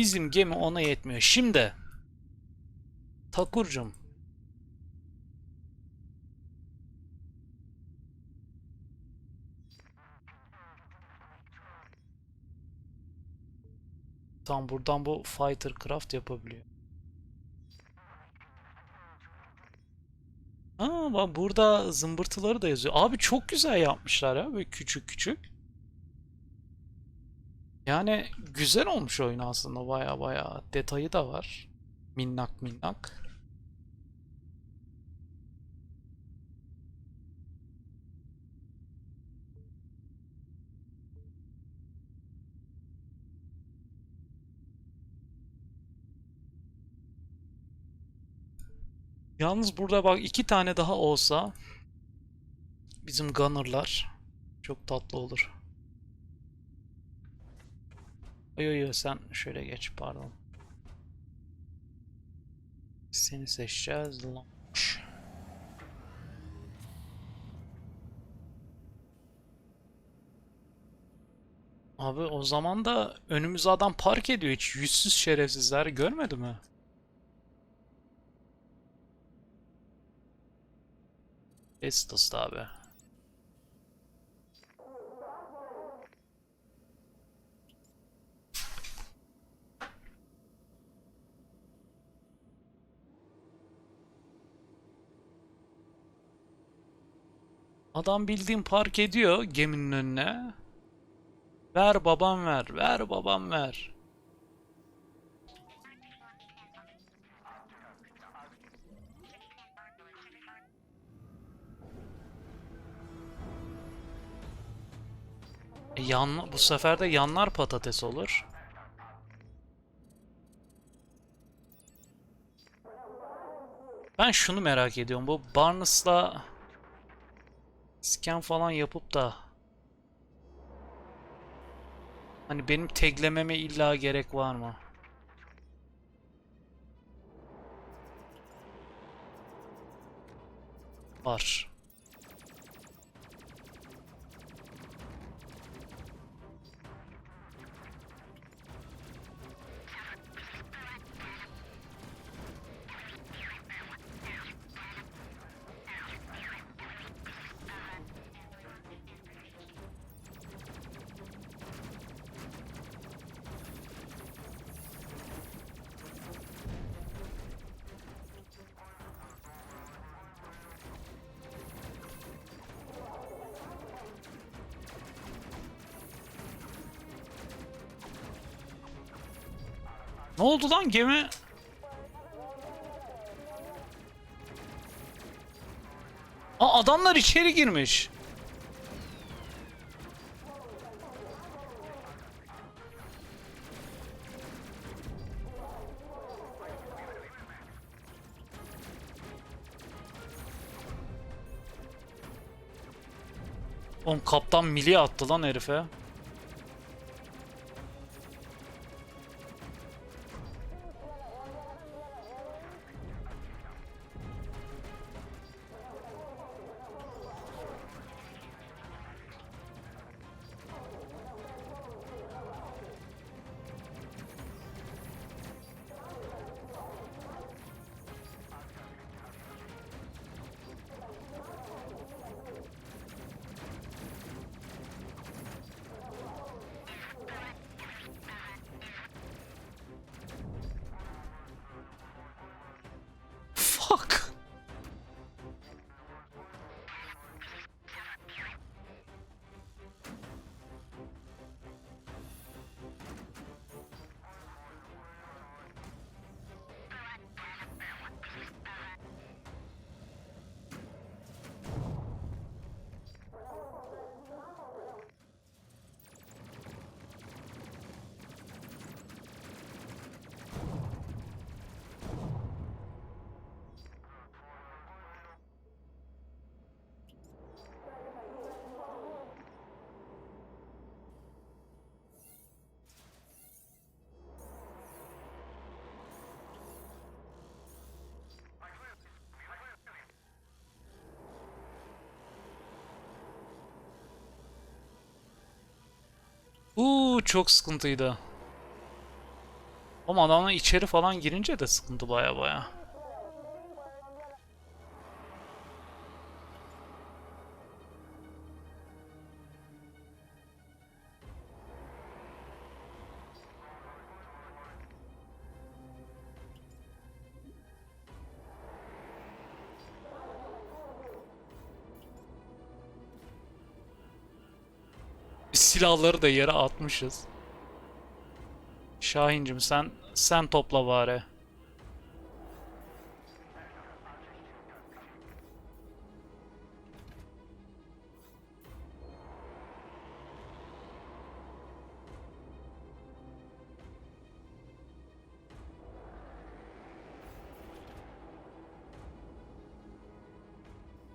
Bizim gemi ona yetmiyor. Şimdi Takurcum Tam buradan bu fighter craft yapabiliyor. Aa burada zımbırtıları da yazıyor. Abi çok güzel yapmışlar ya böyle küçük küçük. Yani güzel olmuş oyun aslında baya baya detayı da var. Minnak minnak. Yalnız burada bak iki tane daha olsa bizim gunner'lar çok tatlı olur. Yo yo sen şöyle geç pardon. Seni seçeceğiz. Launch. Abi o zaman da önümüze adam park ediyor hiç yüzsüz şerefsizler görmedi mi? Estes abi. Adam bildiğin park ediyor geminin önüne. Ver babam ver, ver babam ver. E yan, bu sefer de yanlar patates olur. Ben şunu merak ediyorum. Bu Barnes'la scan falan yapıp da hani benim taglememe illa gerek var mı? Var. Ne oldu lan gemi? Aa adamlar içeri girmiş. Oğlum kaptan mili attı lan herife. Çok sıkıntıydı. Ama adamlar içeri falan girince de sıkıntı baya baya. Silahları da yere atmışız. Şahincim sen sen topla bari.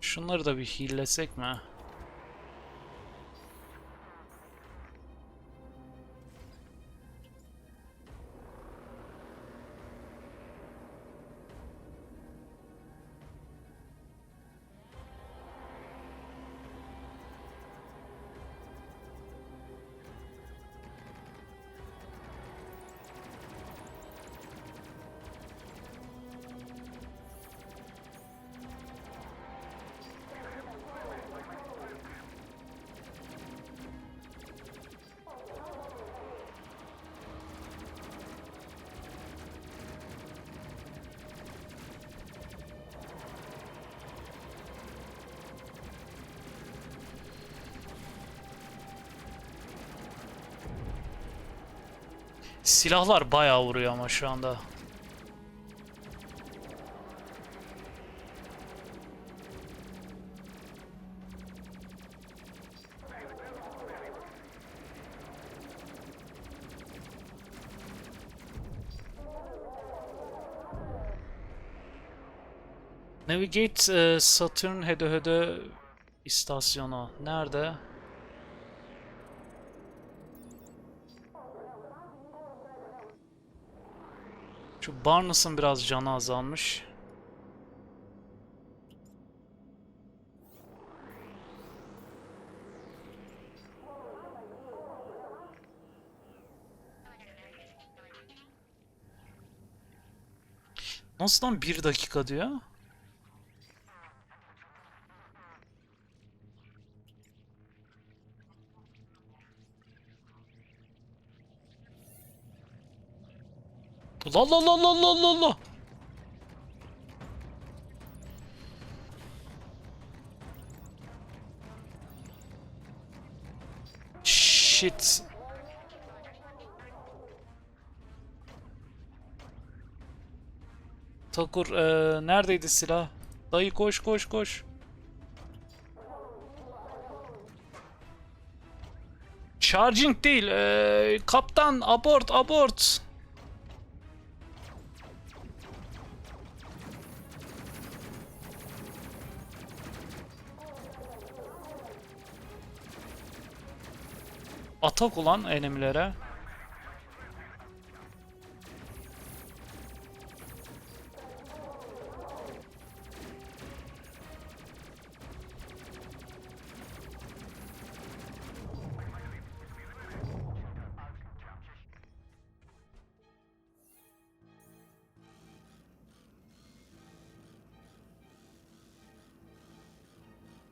Şunları da bir hillesek mi? Silahlar bayağı vuruyor ama şu anda. Navigate e, Saturn Hede Hede istasyonu. Nerede? Şu Barnes'ın biraz canı azalmış. Nasıl lan bir dakika diyor? La la la la la la la. Shit. Takur eee, neredeydi silah? Dayı koş koş koş. Charging değil. eee, kaptan abort abort. Atak ulan enemilere.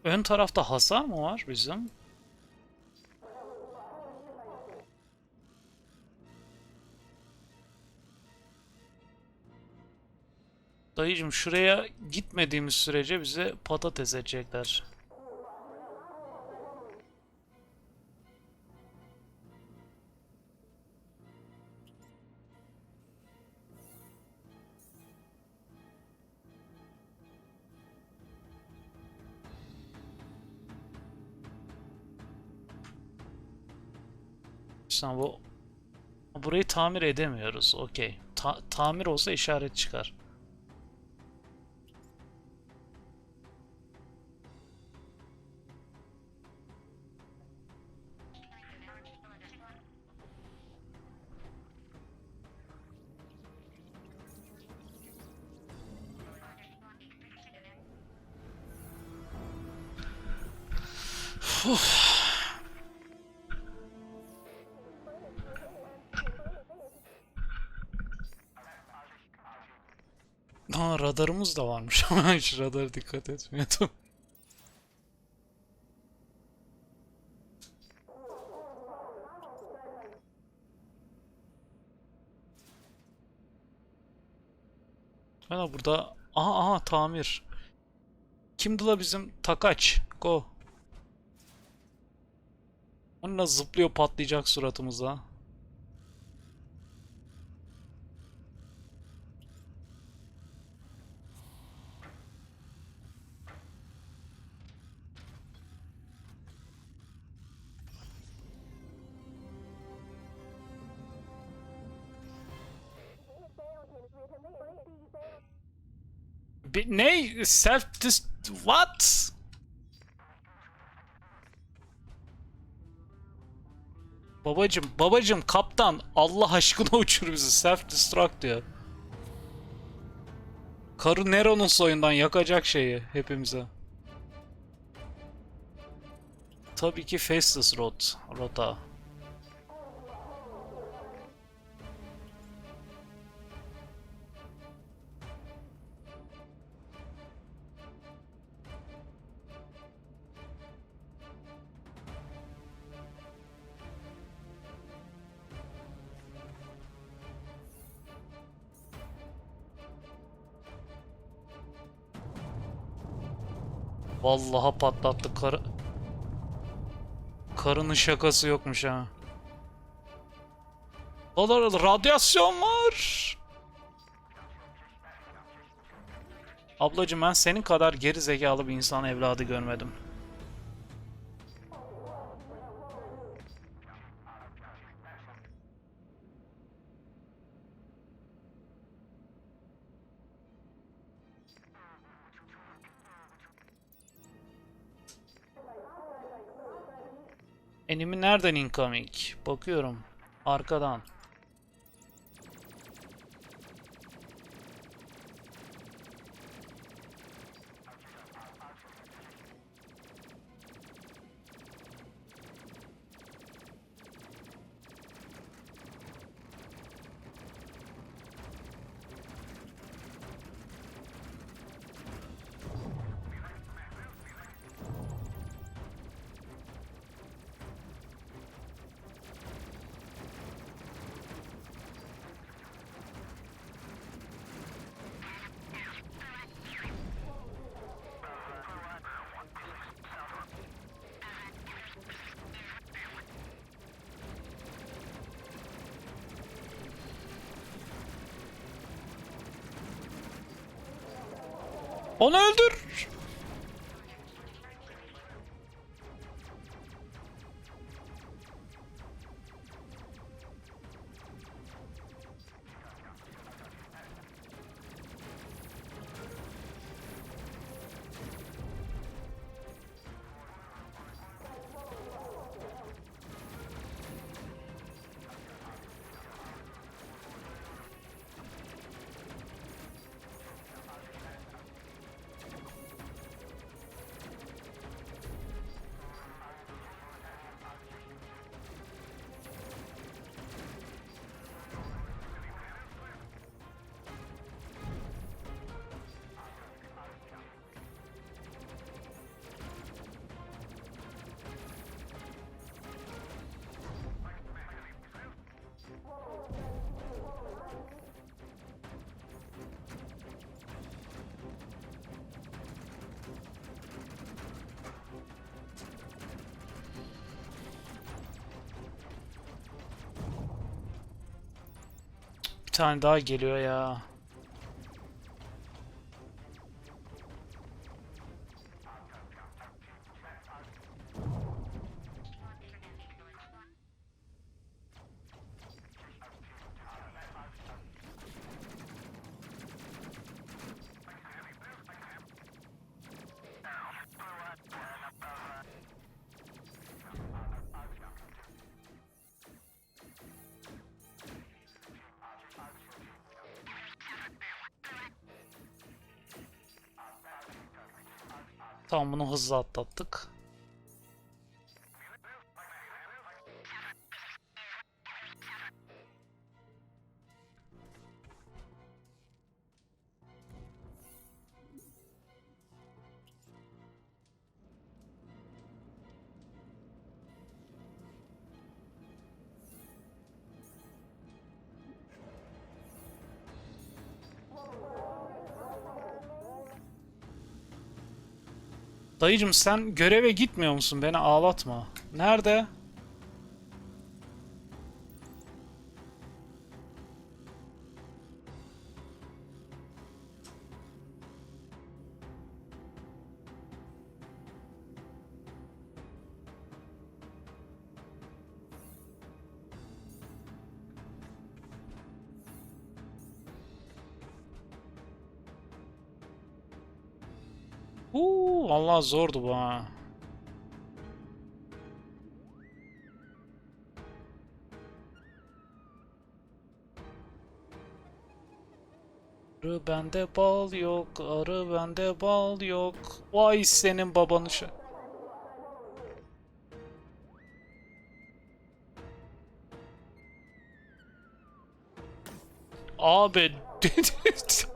Ön tarafta hasar mı var bizim? Dayıcım şuraya gitmediğimiz sürece bize patates edecekler. Sen bu burayı tamir edemiyoruz. Okey. Ta- tamir olsa işaret çıkar. Radarımız da varmış ama hiç radara dikkat etmiyordum. Ana burada aha aha tamir. Kimdi la bizim Takaç? Go. Onunla zıplıyor patlayacak suratımıza. Bir, ne? Self dis... What? Babacım, babacım, kaptan Allah aşkına uçur bizi. Self destruct diyor. Karı Nero'nun soyundan yakacak şeyi hepimize. Tabii ki Festus Rot, rota. Vallahi patlattı karı. Karının şakası yokmuş ha. Dolar radyasyon var. Ablacım ben senin kadar geri zekalı bir insan evladı görmedim. Enimi nereden incoming? Bakıyorum. Arkadan. Onu öldür. Tane daha geliyor ya. Tamam bunu hızlı atlattık. Dayıcım sen göreve gitmiyor musun? Beni ağlatma. Nerede? Uuu vallahi zordu bu ha. Arı bende bal yok, arı bende bal yok. Vay senin babanı şu. Abi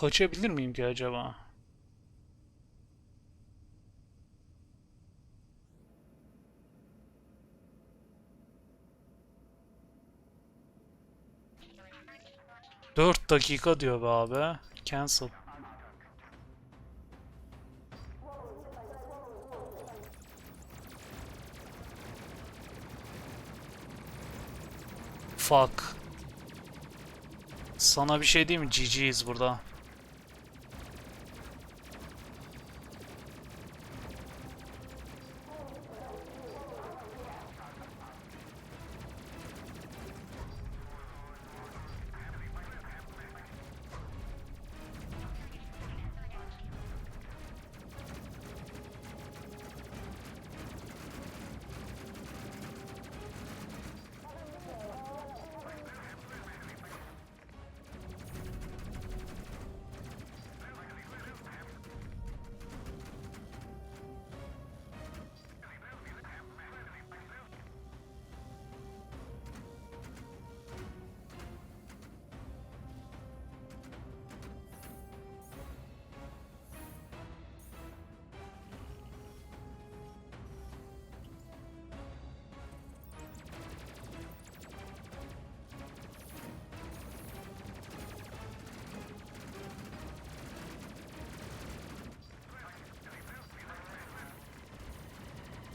Kaçabilir miyim ki acaba? Dört dakika diyor be abi. Cancel. Fuck. Sana bir şey diyeyim mi? GG'yiz burada.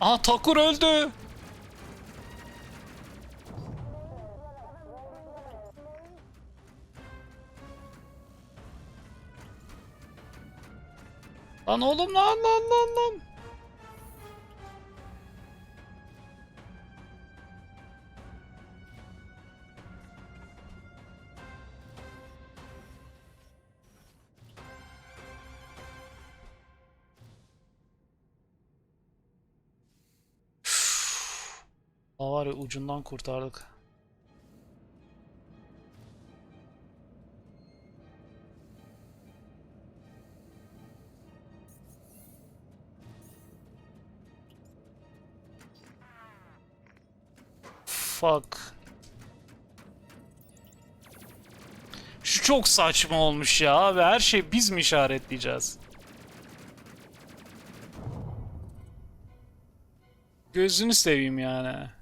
Aa Takur öldü. Lan oğlum lan lan lan lan. Ucundan kurtardık. Fuck. Şu çok saçma olmuş ya abi. Her şey biz mi işaretleyeceğiz? Gözünü seveyim yani.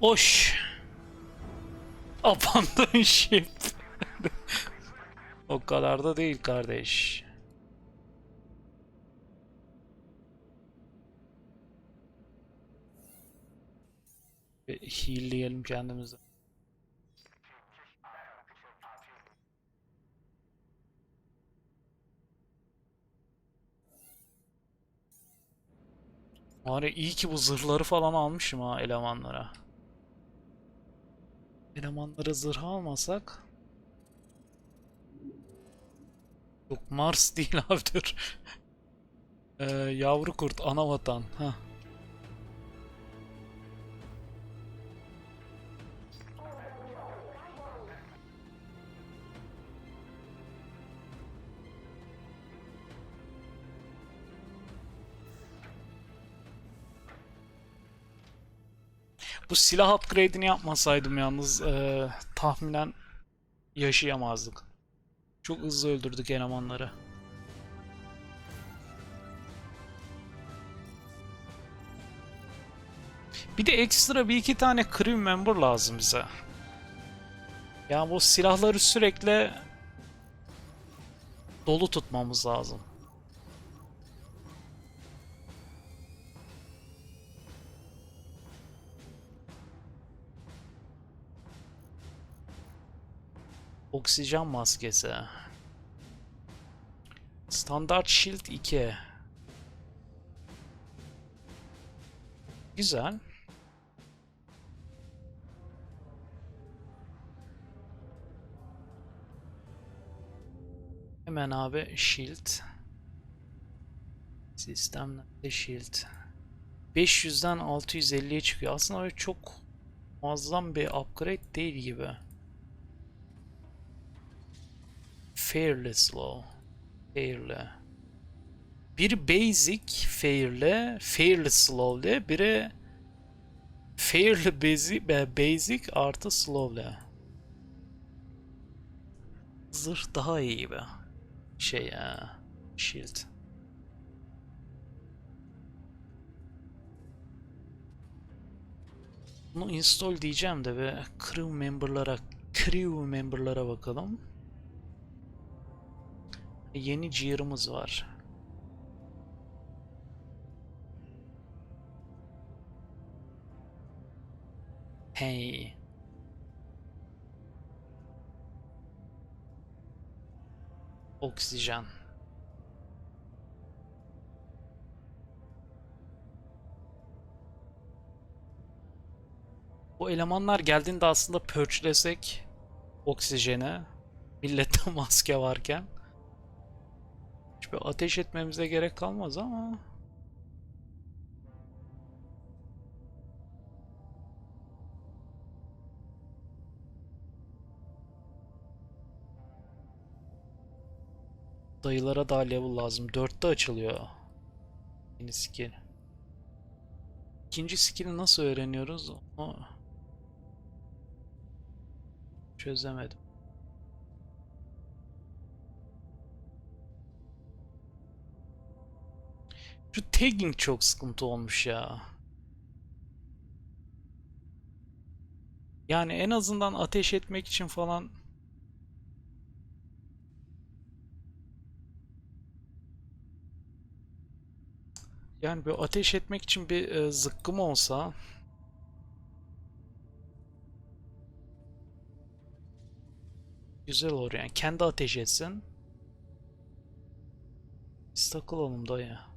Oş. Abandon ship. o kadar da değil kardeş. Bir heal'leyelim kendimizi. Var iyi ki bu zırhları falan almışım ha elemanlara. Elemanları zırh almasak. Yok Mars değil abi dur. Ee, yavru kurt ana vatan. Ha. Bu silah upgrade'ini yapmasaydım yalnız eee, tahminen yaşayamazdık. Çok hızlı öldürdük elemanları. Bir de ekstra bir iki tane crew member lazım bize. Yani bu silahları sürekli dolu tutmamız lazım. Oksijen maskesi. Standart Shield 2. Güzel. Hemen abi Shield. Sistemlerde Shield. 500'den 650'ye çıkıyor. Aslında öyle çok muazzam bir upgrade değil gibi. Fairly slow. Fairly. Biri basic fairly, fairly slowly, biri fairly basic, basic artı slowly. Zırh daha iyi gibi. Şey ya. Shield. Bunu install diyeceğim de ve crew member'lara crew member'lara bakalım. Yeni gear'ımız var. Hey. Oksijen. Bu elemanlar geldiğinde aslında purchlasek oksijeni millette maske varken Hiçbir ateş etmemize gerek kalmaz ama Dayılara daha level lazım. 4'te açılıyor. Yeni skill. İkinci skill'i nasıl öğreniyoruz? O... Çözemedim. Şu tagging çok sıkıntı olmuş ya. Yani en azından ateş etmek için falan Yani bir ateş etmek için bir e, zıkkım olsa güzel olur yani. Kendi ateş etsin. Biz takılalım dayı.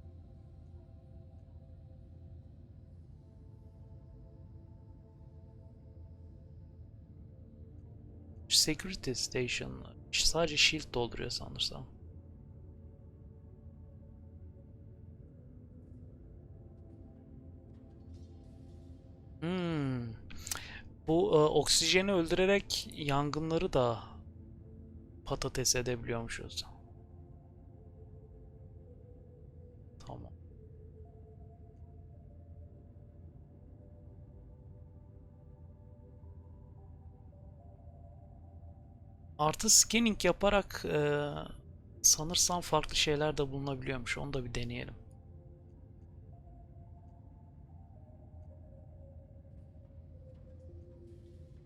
Security Station sadece shield dolduruyor sanırsam. Hmm. Bu e, oksijeni öldürerek yangınları da patates edebiliyormuşuz. Artı scanning yaparak e, sanırsam farklı şeyler de bulunabiliyormuş. Onu da bir deneyelim.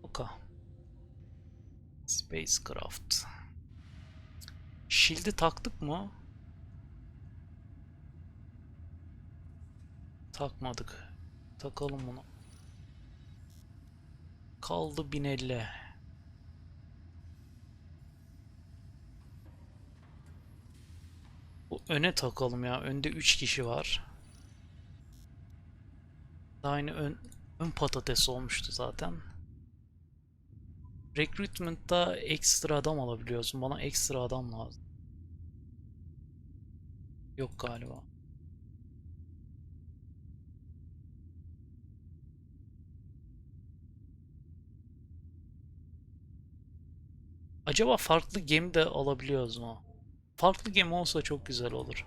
Oka. Spacecraft. Shield'i taktık mı? Takmadık. Takalım bunu. Kaldı 1050. öne takalım ya. Önde 3 kişi var. Aynı ön, ön patates olmuştu zaten. Recruitment'ta ekstra adam alabiliyorsun. Bana ekstra adam lazım. Yok galiba. Acaba farklı gemi de alabiliyoruz mu? Farklı gemi olsa çok güzel olur.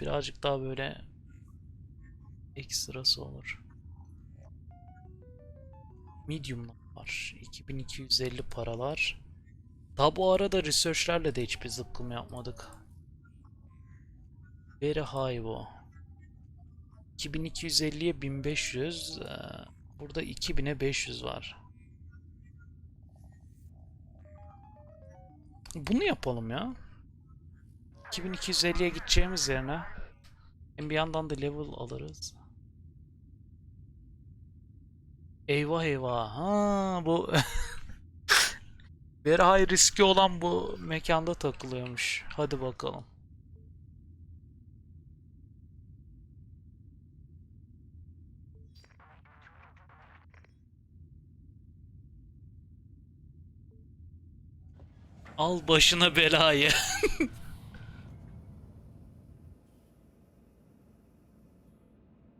Birazcık daha böyle ekstrası olur. Medium var. 2250 paralar. Daha bu arada research'lerle de hiçbir zıkkım yapmadık. Very high bu. 2250'ye 1500. ee, Burada 2000'e 500 var. Bunu yapalım ya. 2250'ye gideceğimiz yerine hem bir yandan da level alırız. Eyvah eyvah. Ha bu high riski olan bu mekanda takılıyormuş. Hadi bakalım. Al başına belayı.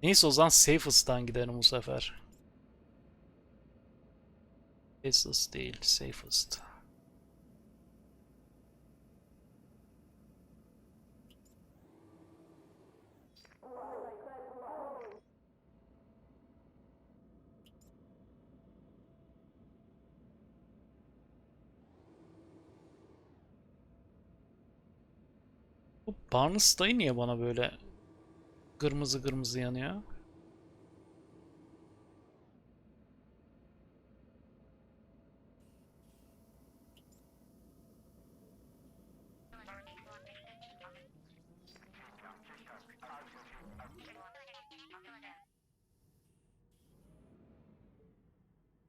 Neyse o zaman safest'tan gidelim bu sefer. Safest değil, safest. Bu Barnes dayı niye bana böyle kırmızı kırmızı yanıyor?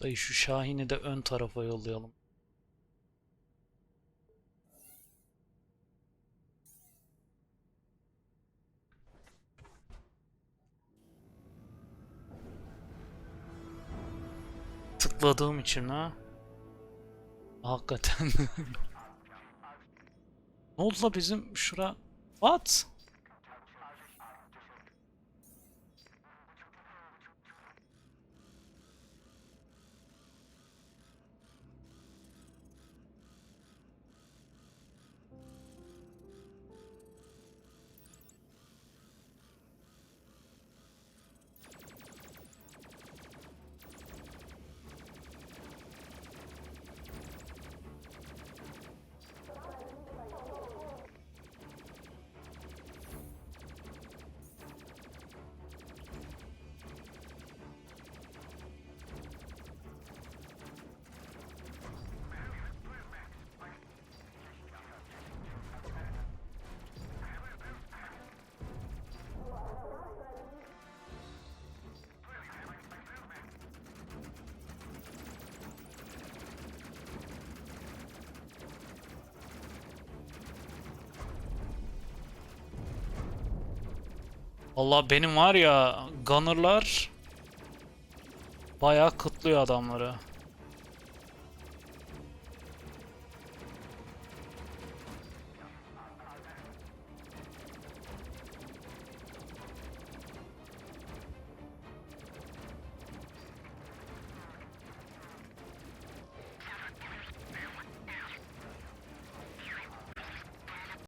Dayı şu Şahin'i de ön tarafa yollayalım. Tıkladığım için ha. Hakikaten. ne oldu bizim şura? What? Allah benim var ya Gunner'lar bayağı kıtlıyor adamları.